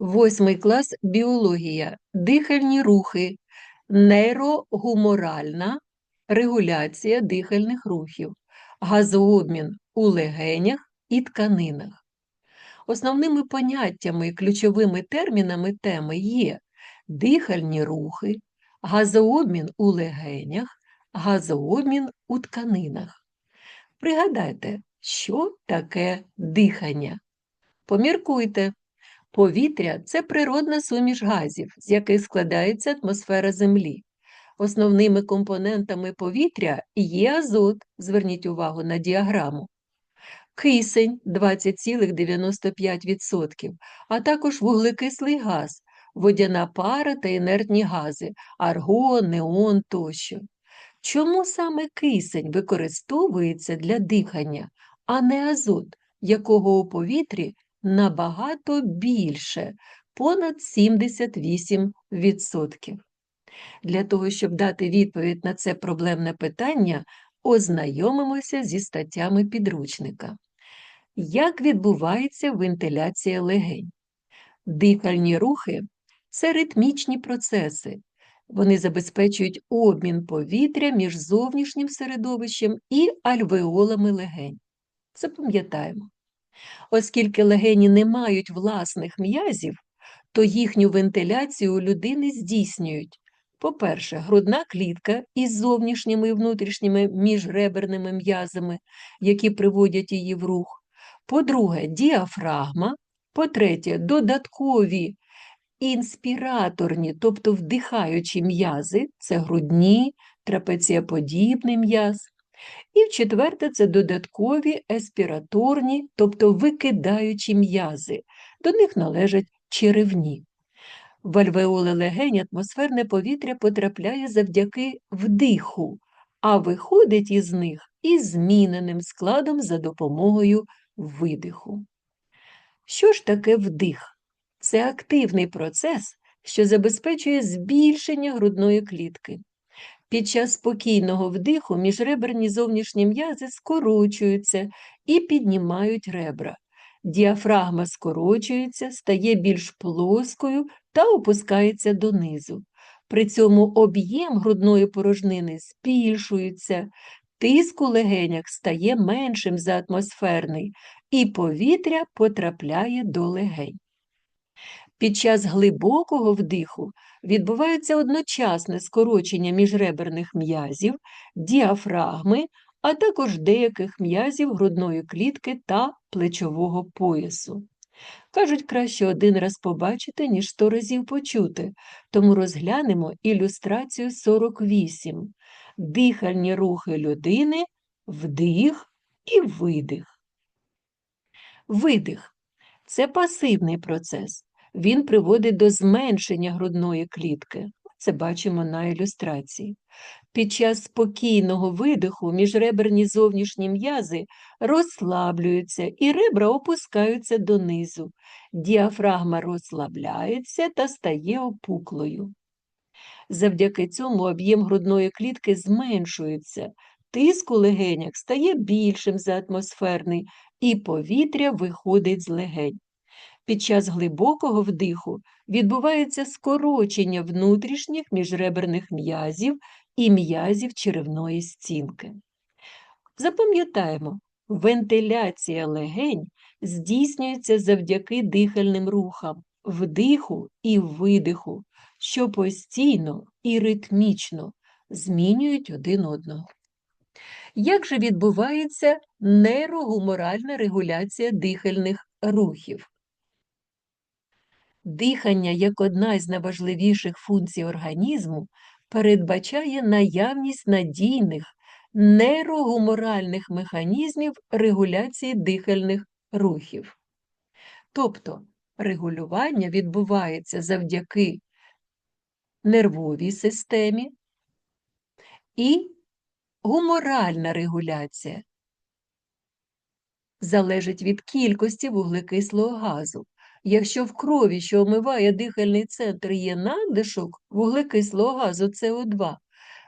Восьмий клас біологія, дихальні рухи, нейрогуморальна регуляція дихальних рухів, газообмін у легенях і тканинах. Основними поняттями і ключовими термінами теми є дихальні рухи, газообмін у легенях, газообмін у тканинах. Пригадайте, що таке дихання. Поміркуйте. Повітря це природна суміш газів, з яких складається атмосфера Землі. Основними компонентами повітря є азот, зверніть увагу на діаграму, кисень 20,95%, а також вуглекислий газ, водяна пара та інертні гази, аргон, неон тощо. Чому саме кисень використовується для дихання, а не азот, якого у повітрі набагато більше, понад 78%. Для того, щоб дати відповідь на це проблемне питання, ознайомимося зі статтями підручника. Як відбувається вентиляція легень? Дихальні рухи це ритмічні процеси. Вони забезпечують обмін повітря між зовнішнім середовищем і альвеолами легень. Запам'ятаємо. Оскільки легені не мають власних м'язів, то їхню вентиляцію людини здійснюють. По-перше, грудна клітка із зовнішніми і внутрішніми міжреберними м'язами, які приводять її в рух. По-друге, діафрагма. По-третє, додаткові інспіраторні, тобто вдихаючі м'язи, це грудні, трапецієподібний м'яз. І в-четверте, це додаткові еспіраторні, тобто викидаючі м'язи. До них належать черевні. В альвеоли легень атмосферне повітря потрапляє завдяки вдиху, а виходить із них із зміненим складом за допомогою видиху. Що ж таке вдих? Це активний процес, що забезпечує збільшення грудної клітки. Під час спокійного вдиху міжреберні зовнішні м'язи скорочуються і піднімають ребра. Діафрагма скорочується, стає більш плоскою та опускається донизу. При цьому об'єм грудної порожнини збільшується, тиск у легенях стає меншим за атмосферний, і повітря потрапляє до легень. Під час глибокого вдиху відбувається одночасне скорочення міжреберних м'язів, діафрагми, а також деяких м'язів грудної клітки та плечового поясу. Кажуть, краще один раз побачити, ніж сто разів почути, тому розглянемо ілюстрацію 48. Дихальні рухи людини, вдих і видих. Видих це пасивний процес він приводить до зменшення грудної клітки. Це бачимо на ілюстрації. Під час спокійного видиху міжреберні зовнішні м'язи розслаблюються і ребра опускаються донизу. Діафрагма розслабляється та стає опуклою. Завдяки цьому об'єм грудної клітки зменшується, тиск у легенях стає більшим за атмосферний, і повітря виходить з легень. Під час глибокого вдиху відбувається скорочення внутрішніх міжреберних м'язів і м'язів черевної стінки. Запам'ятаємо, вентиляція легень здійснюється завдяки дихальним рухам, вдиху і видиху, що постійно і ритмічно змінюють один одного. Як же відбувається нейрогуморальна регуляція дихальних рухів? Дихання як одна із найважливіших функцій організму передбачає наявність надійних нейрогуморальних механізмів регуляції дихальних рухів. Тобто регулювання відбувається завдяки нервовій системі і гуморальна регуляція залежить від кількості вуглекислого газу. Якщо в крові, що омиває дихальний центр, є надлишок вуглекислого газу СО2,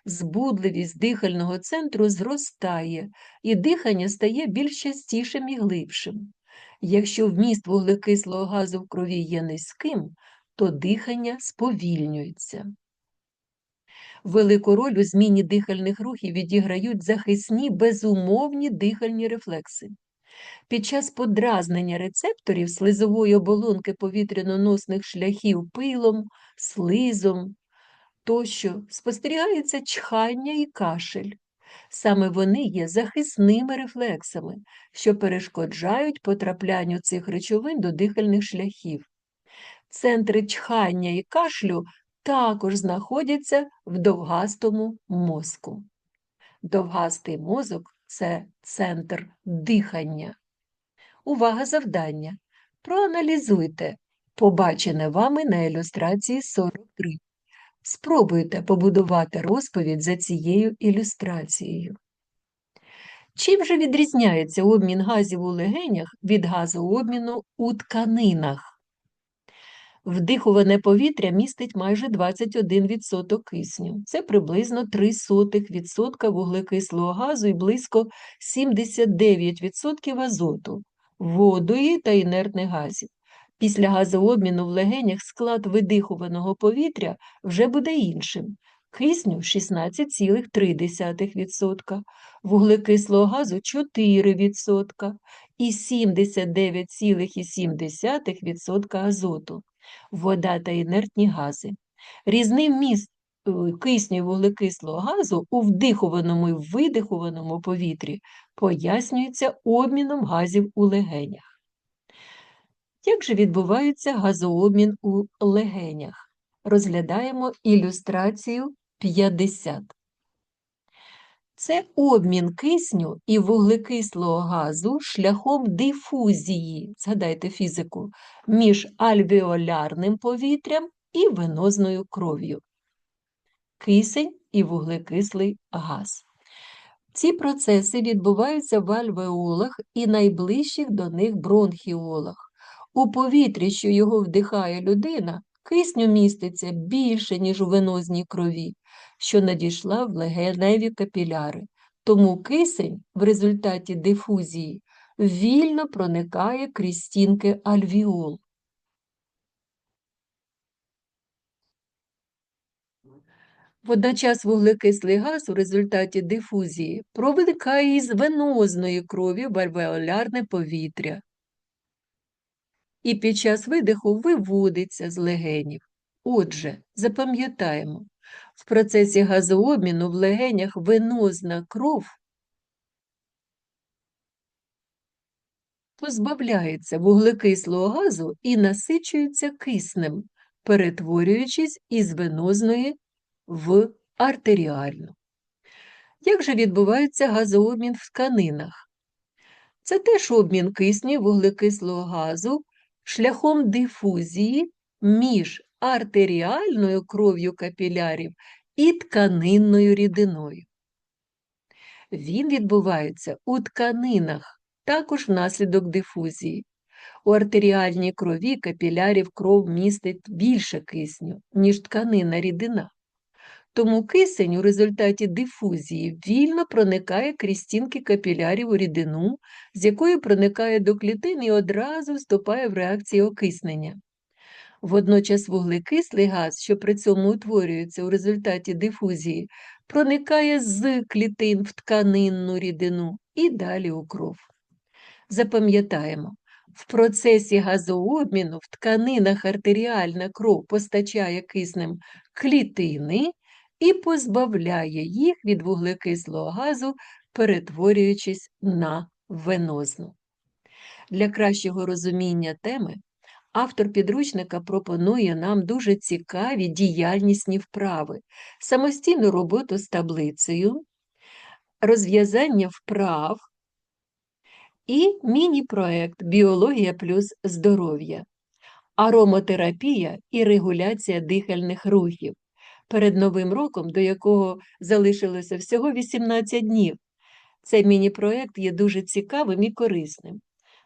збудливість дихального центру зростає, і дихання стає більш частішим і глибшим. Якщо вміст вуглекислого газу в крові є низьким, то дихання сповільнюється. Велику роль у зміні дихальних рухів відіграють захисні безумовні дихальні рефлекси. Під час подразнення рецепторів слизової оболонки повітряно-носних шляхів пилом, слизом тощо спостерігається чхання і кашель. Саме вони є захисними рефлексами, що перешкоджають потраплянню цих речовин до дихальних шляхів. Центри чхання і кашлю також знаходяться в довгастому мозку. Довгастий мозок це центр дихання. Увага завдання. Проаналізуйте побачене вами на ілюстрації 43. Спробуйте побудувати розповідь за цією ілюстрацією. Чим же відрізняється обмін газів у легенях від газообміну у тканинах? Вдихуване повітря містить майже 21% кисню. Це приблизно 0,03% вуглекислого газу і близько 79% азоту, водої та інертних газів. Після газообміну в легенях склад видихуваного повітря вже буде іншим. Кисню 16,3%, вуглекислого газу 4% і 79,7% азоту вода та інертні гази. Різний вміст е, кисню вуглекислого газу у вдихуваному і видихуваному повітрі пояснюється обміном газів у легенях. Як же відбувається газообмін у легенях? Розглядаємо ілюстрацію 50. Це обмін кисню і вуглекислого газу шляхом дифузії, згадайте фізику, між альвеолярним повітрям і венозною кров'ю. Кисень і вуглекислий газ. Ці процеси відбуваються в альвеолах і найближчих до них бронхіолах. У повітрі, що його вдихає людина, кисню міститься більше, ніж у венозній крові що надійшла в легеневі капіляри. Тому кисень в результаті дифузії вільно проникає крізь стінки альвіол. Водночас вуглекислий газ у результаті дифузії проникає із венозної крові в альвеолярне повітря і під час видиху виводиться з легенів. Отже, запам'ятаємо, в процесі газообміну в легенях венозна кров позбавляється вуглекислого газу і насичується киснем, перетворюючись із венозної в артеріальну. Як же відбувається газообмін в тканинах? Це теж обмін кисню вуглекислого газу шляхом дифузії між артеріальною кров'ю капілярів і тканинною рідиною. Він відбувається у тканинах, також внаслідок дифузії. У артеріальній крові капілярів кров містить більше кисню, ніж тканина рідина. Тому кисень у результаті дифузії вільно проникає крізь стінки капілярів у рідину, з якої проникає до клітин і одразу вступає в реакцію окиснення. Водночас вуглекислий газ, що при цьому утворюється у результаті дифузії, проникає з клітин в тканинну рідину і далі у кров. Запам'ятаємо, в процесі газообміну в тканинах артеріальна кров постачає киснем клітини і позбавляє їх від вуглекислого газу, перетворюючись на венозну. Для кращого розуміння теми Автор підручника пропонує нам дуже цікаві діяльнісні вправи, самостійну роботу з таблицею, розв'язання вправ і міні-проект Біологія плюс здоров'я, аромотерапія і регуляція дихальних рухів. Перед Новим роком, до якого залишилося всього 18 днів. Цей міні-проект є дуже цікавим і корисним.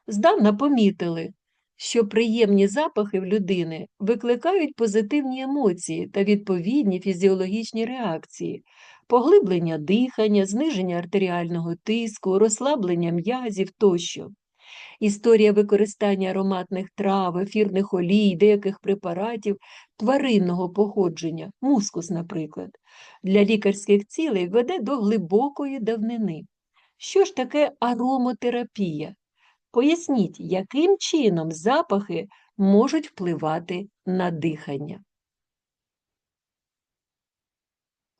Здавна помітили, що приємні запахи в людини викликають позитивні емоції та відповідні фізіологічні реакції, поглиблення дихання, зниження артеріального тиску, розслаблення м'язів тощо. Історія використання ароматних трав, ефірних олій, деяких препаратів тваринного походження, мускус, наприклад, для лікарських цілей веде до глибокої давнини. Що ж таке аромотерапія? Поясніть, яким чином запахи можуть впливати на дихання.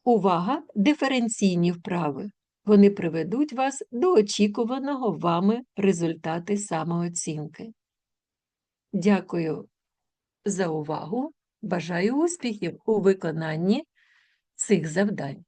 Увага! Диференційні вправи. Вони приведуть вас до очікуваного вами результати самооцінки. Дякую за увагу. Бажаю успіхів у виконанні цих завдань.